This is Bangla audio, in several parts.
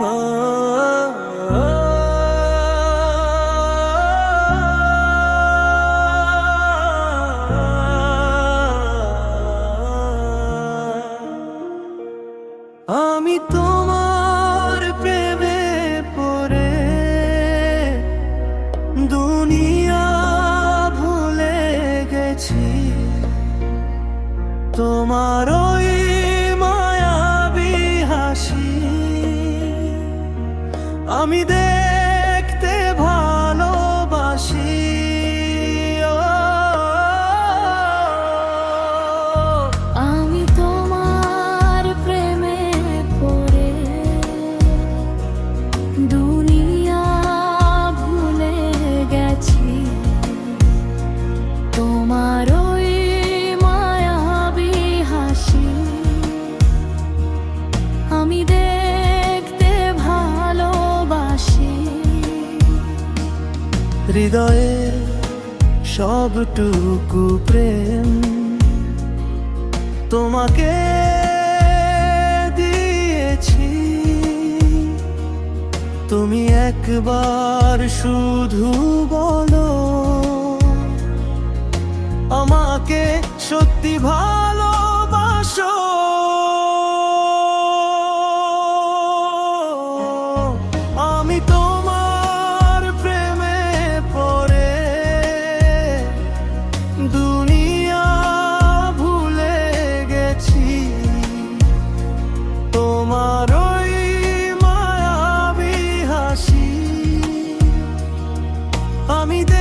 Oh. আমি দেখতে ভালোবাসি। আমি তোমার প্রেমে পড়ে, দুনিয়া ভুলে গেছি। তোমার ওই মায়াবী হাসি, আমি দেখ হৃদয়ে সবটুকু প্রেম তোমাকে দিয়েছি। তুমি একবার শুধু বলো আমাকে সত্যি ভালো mami te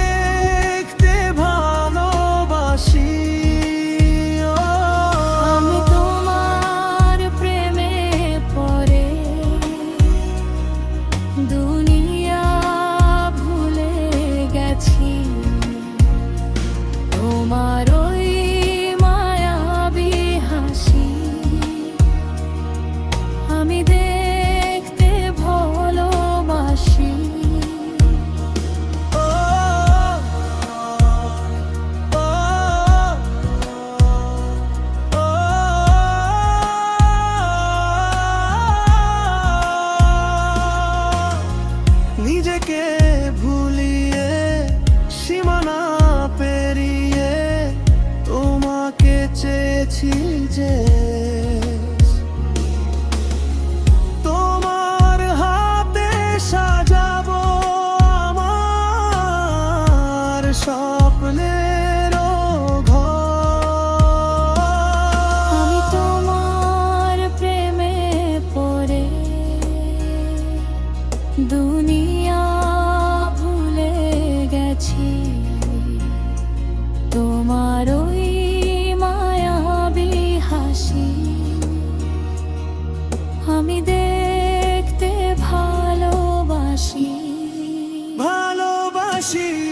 hoje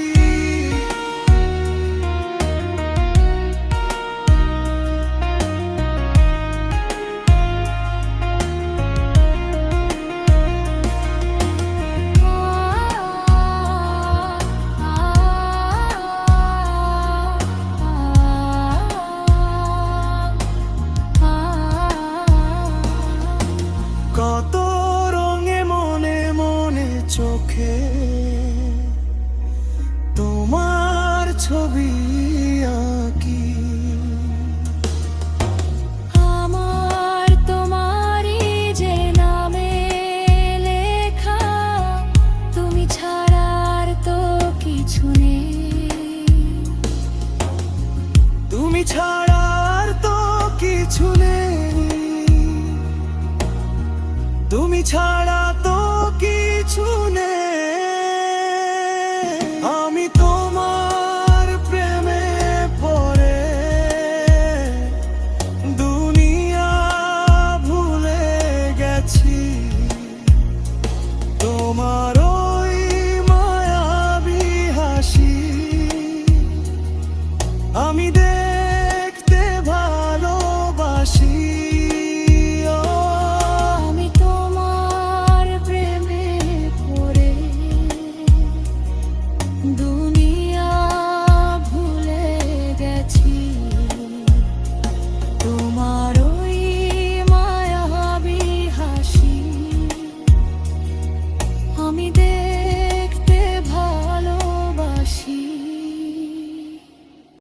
তুমি ছাড়ার তো কিছু নেই। তুমি ছাড়া Do